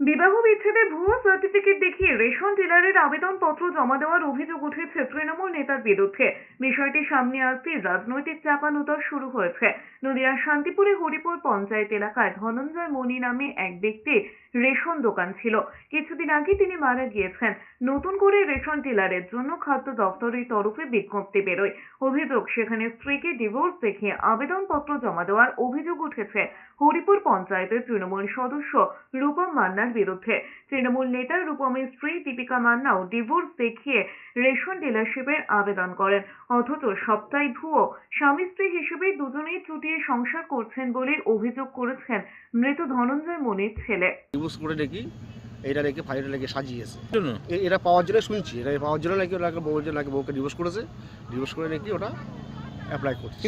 বিবাহ বিচ্ছেদে ভুয়ো সার্টিফিকেট দেখিয়ে রেশন ডিলারের আবেদনপত্র জমা দেওয়ার অভিযোগ উঠেছে তৃণমূল নেতার বিরুদ্ধে। বিষয়টি সামনে আসতেই রাজনৈতিক চাপানুতর শুরু হয়েছে। নদিয়ার শান্তিপুরে হরিপুর পঞ্চায়েত এলাকায় ধনঞ্জয় মণি নামে এক ব্যক্তির রেশন দোকান ছিল। কিছুদিন আগে তিনি মারা গিয়েছেন। নতুন করে রেশন ডিলারের জন্য খাদ্য দপ্তরের তরফে বিজ্ঞপ্তি বেরোয়। অভিযোগ, সেখানে স্ত্রীকে ডিভোর্স দেখিয়ে আবেদনপত্র জমা দেওয়ার অভিযোগ উঠেছে। হরিপুর পঞ্চায়েতের তৃণমূল সদস্য রূপম মান্নার বিরুদ্ধে তৃণমূল নেতা রূপমের স্ত্রী দীপিকা মান্নাও ডিভোর্স দেখিয়ে রেশন ডিলারশিপের আবেদন করেন। অথচ সবটাই ভুয়ো স্বামী স্ত্রী হিসেবে দুজনেই চুটিয়ে সংসার করছেন বলে অভিযোগ করেছেন মৃত ধনঞ্জয় মনির ছেলে। ডিভোর্স করে নাকি এটা রেখে ফাইলটা রেখে সাজিয়েছে। এটা পাওয়ার জন্য শুনছি। এটা পাওয়ার জন্য নাকি বউ নাকি বউকে ডিভোর্স করেছে। ডিভোর্স করে নাকি ওটা অ্যাপ্লাই করছে।